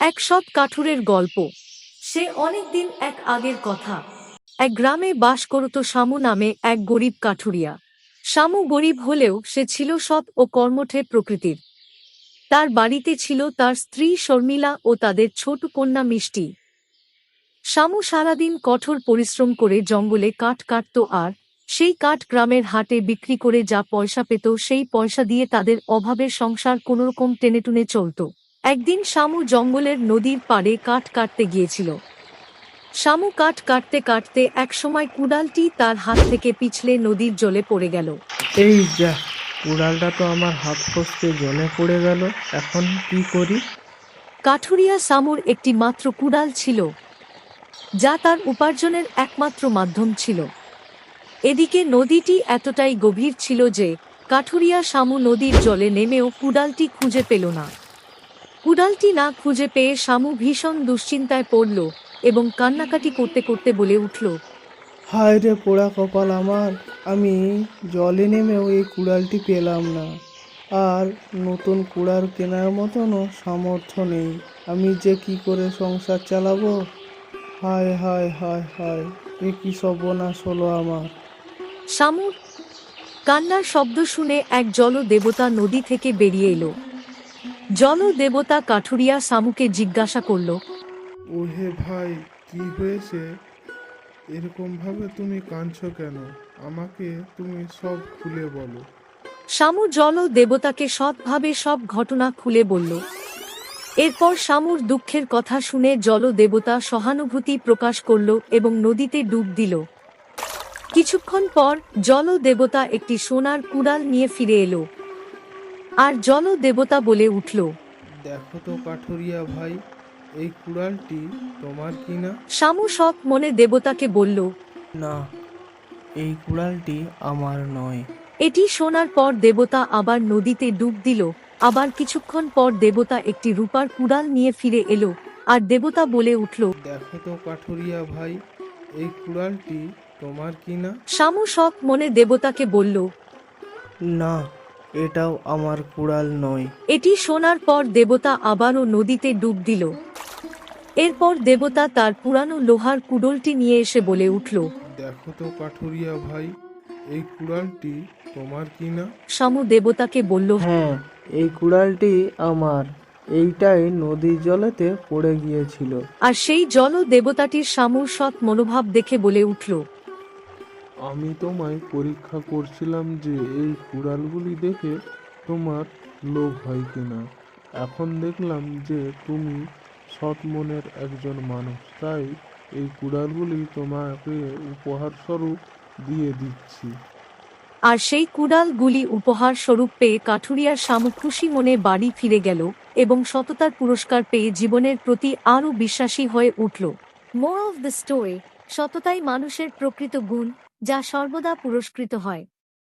এক সৎ কাঠুরের গল্প। সে অনেকদিন এক আগের কথা। এক গ্রামে বাস করত শামু নামে এক গরিব কাঠুরিয়া। শামু গরিব হলেও সে ছিল সৎ ও কর্মঠে প্রকৃতির। তার বাড়িতে ছিল তার স্ত্রী শর্মিলা ও তাদের ছোট কন্যা মিষ্টি। শামু সারাদিন কঠোর পরিশ্রম করে জঙ্গলে কাঠ কাটত আর সেই কাঠ গ্রামের হাটে বিক্রি করে যা পয়সা পেত সেই পয়সা দিয়ে তাদের অভাবের সংসার কোনোরকম টেনেটুনে চলত। একদিন শামু জঙ্গলের নদীর পাড়ে কাঠ কাটতে গিয়েছিল। শামু কাঠ কাটতে কাটতে একসময় কুড়ালটি তার হাত থেকে পিছলে নদীর জলে পড়ে গেল। এই যা কুড়ালটা তো আমার হাত ফসকে জলে পড়ে গেল এখন কি করি? কাঠুরিয়া শামুর একটি মাত্র কুড়াল ছিল যা তার উপার্জনের একমাত্র মাধ্যম ছিল। এদিকে নদীটি এতটাই গভীর ছিল যে কাঠুরিয়া শামু নদীর জলে নেমেও কুড়ালটি খুঁজে পেল না। কুড়ালটি না খুঁজে পেয়ে শামু ভীষণ দুশ্চিন্তায় পড়ল এবং কান্নাকাটি করতে করতে বলে উঠল হায় রে পোড়া কপাল আমার আমি জলে নেমেও এই কুড়ালটি পেলাম না। আর নতুন কুড়াল কেনার মতনও সামর্থ্য নেই। আমি যে কি করে সংসার চালাবো? হায় হায় হায় হায় এ কি সর্বনাশ হলো আমার। শামুর কান্নার শব্দ শুনে এক জল দেবতা নদী থেকে বেরিয়ে এলো। জল দেবতা কাঠুরিয়া শামুকে জিজ্ঞাসা করল ওহে ভাই কি হয়েছে? এরকম ভাবে তুমি কাঁদছো কেন? আমাকে তুমি সব খুলে বলো। শামু জল দেবতাকে সৎভাবে সব ঘটনা খুলে বলল। এরপর শামুর দুঃখের কথা শুনে জল দেবতা সহানুভূতি প্রকাশ করল এবং নদীতে ডুব দিল। কিছুক্ষণ পর জল দেবতা একটি সোনার কুড়াল নিয়ে ফিরে এলো। আর জল দেবতা বলে উঠল দেখো তো কাঠুরিয়া ভাই এই কুড়ালটি তোমার কি না শামু সৎ মনে দেবতাকে বলল না এই কুড়ালটি আমার নয়। এটি শোনার পর দেবতা আবার নদীতে ডুব দিল। আবার কিছুক্ষণ পর দেবতা একটি রূপার কুড়াল নিয়ে ফিরে এলো আর দেবতা বলে উঠল দেখো তো কাঠুরিয়া ভাই এই কুড়ালটি তোমার কি না শামু শখ মনে দেবতাকে বলল না এটাও আমার কুড়াল নয়। এটি শোনার পর দেবতা আবারও নদীতে ডুব দিল। এরপর দেবতা তার পুরানো লোহার কুডলটি নিয়ে এসে বলে উঠল দেখো তো কাঠুরিয়া ভাই এই কুড়ালটি তোমার কি না? শামু দেবতাকে বলল হ্যাঁ এই কুড়ালটি আমার। এইটাই নদীর জলেতে পড়ে গিয়েছিল। আর সেই জল দেবতাটির শামুর সৎ মনোভাব দেখে বলে উঠল আমি তোমায় পরীক্ষা করছিলাম যে এই কুড়ালগুলি দেখে তোমার লোভ হয় কিনা। এখন দেখলাম যে তুমি সৎ মনের একজন মানুষ, তাই এই কুড়ালগুলি তোমাকে উপহার স্বরূপ দিয়ে দিচ্ছি। আর সেই কুড়ালগুলি উপহার স্বরূপ পেয়ে কাঠুরিয়ার শামু খুশি মনে বাড়ি ফিরে গেল এবং সততার পুরস্কার পেয়ে জীবনের প্রতি আরও বিশ্বাসী হয়ে উঠল। মোর অফ দ্য স্টোরি সততাই মানুষের প্রকৃত গুণ। যা সর্বদা পুরস্কৃত হয়।